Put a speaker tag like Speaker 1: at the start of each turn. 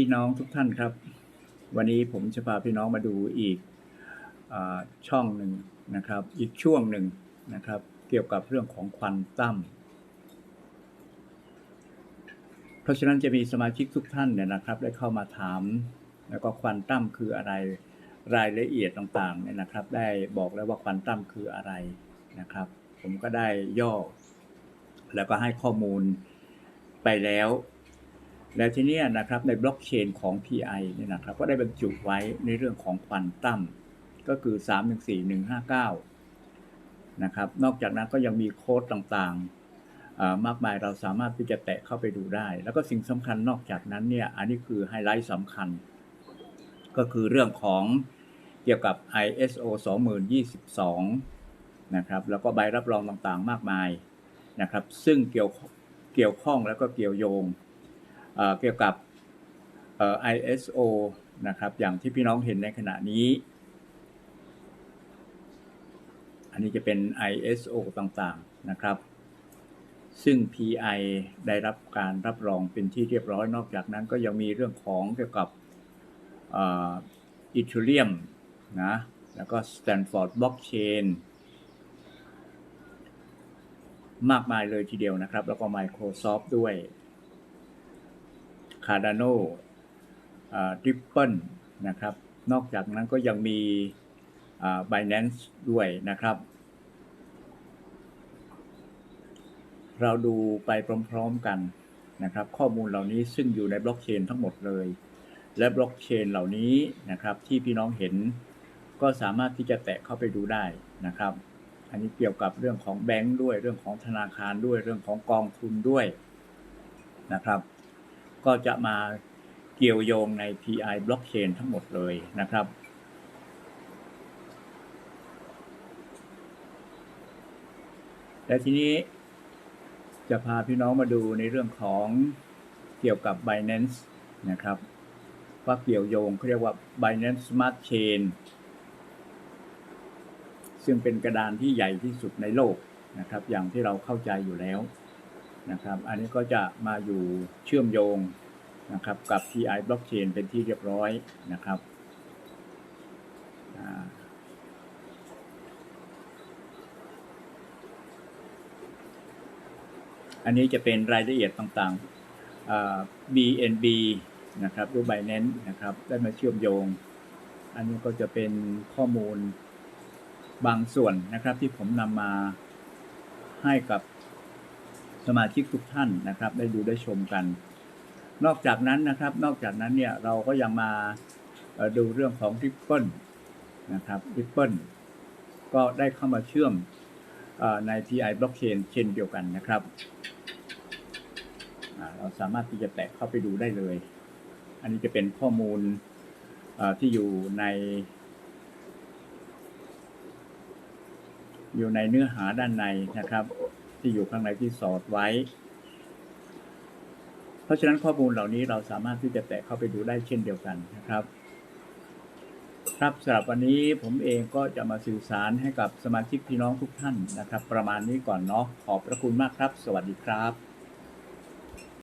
Speaker 1: พี่น้องทุกท่านครับ วันนี้ผมจะพาพี่น้องมาดูอีกอช่องหนึ่งนะครับ อีกช่วงหนึ่งนะครับ เกี่ยวกับเรื่องของควอนตั้มเพราะฉะนั้นจะมีสมาชิกทุกท่านเนี่ยนะครับ ได้เข้ามาถาม แล้วก็ควอนตั้มคืออะไรรายละเอียดต่างๆเนี่ยนะครับ ได้บอกแล้วว่าควอนตั้มคืออะไรนะครับ ผมก็ได้ย่อ แล้วก็ให้ข้อมูลไปแล้ว แล้วทีนี้นะครับในบล็อกเชนของ PI เนี่ยนะครับก็ได้บรรจุไว้ในเรื่องของควอนตัมก็คือ 314159 นะครับ นอกจากนั้นก็ยังมีโค้ดต่างๆ มากมายเราสามารถที่จะแตะเข้าไปดูได้ แล้วก็สิ่งสำคัญนอกจากนั้นเนี่ยอันนี้คือไฮไลท์สำคัญ ก็คือเรื่องของเกี่ยวกับ ISO 2022 นะครับ แล้วก็ใบรับรองต่างๆ มากมายนะครับ ซึ่งเกี่ยวเกี่ยวข้องแล้วก็เกี่ยวโยง เกี่ยวกับ ISO นะครับ อย่างที่พี่น้องเห็นในขณะนี้ อันนี้จะเป็น ISO ต่างๆนะครับ ซึ่ง PI ได้รับการรับรองเป็นที่เรียบร้อย นอกจากนั้นก็ยังมีเรื่องของเกี่ยวกับอีทูเรียมนะ แล้วก็ Stanford Blockchain มากมายเลยทีเดียวนะครับ แล้วก็ Microsoft ด้วย Cardano อ่า Ripple นะครับ นอกจากนั้นก็ยังมีอ่า Binance ด้วยนะครับ เราดูไปพร้อมๆกันนะครับ ข้อมูลเหล่านี้ซึ่งอยู่ในบล็อกเชนทั้งหมดเลย และบล็อกเชนเหล่านี้นะครับที่พี่น้องเห็นก็สามารถที่จะแตะเข้าไปดูได้นะครับ อันนี้เกี่ยวกับเรื่องของแบงก์ด้วย เรื่องของธนาคารด้วย เรื่องของกองทุนด้วยนะครับ ก็จะมาเกี่ยวโยงใน PI Blockchain ทั้งหมดเลยนะครับและทีนี้จะพาพี่น้องมาดูในเรื่องของเกี่ยวกับ Binance นะครับว่าเกี่ยวโยงเขาเรียกว่า Binance Smart Chain ซึ่งเป็นกระดานที่ใหญ่ที่สุดในโลกนะครับ อย่างที่เราเข้าใจอยู่แล้ว นะครับ อันนี้ก็จะมาอยู่เชื่อมโยงนะครับกับ PI Blockchain เป็นที่เรียบร้อยนะครับอันนี้จะเป็นรายละเอียดต่างๆอ่า BNB นะครับหรือ Binance นะครับ ได้มาเชื่อมโยง อันนี้ก็จะเป็นข้อมูลบางส่วนนะครับที่ผมนำมาให้กับ สมาชิกทุกท่านนะครับ ได้ดูได้ชมกัน นอกจากนั้นนะครับ นอกจากนั้นเนี่ยเราก็ยังมาดูเรื่องของ Ripple นะครับ Ripple ก็ได้เข้ามาเชื่อมอใน TI Blockchain เช่นเดียวกันนะครับ เราสามารถที่จะแตะเข้าไปดูได้เลย อันนี้จะเป็นข้อมูลที่อยู่ใน อยู่ในเนื้อหาด้านในนะครับ ที่อยู่ข้างในที่สอดไว้ เพราะฉะนั้นข้อมูลเหล่านี้เราสามารถที่จะแตะเข้าไปดูได้เช่นเดียวกันนะครับ ครับสำหรับวันนี้ผมเองก็จะมาสื่อสารให้กับสมาชิกพี่น้องทุกท่านนะครับ ประมาณนี้ก่อนเนาะขอบพระคุณมากครับ สวัสดีครับ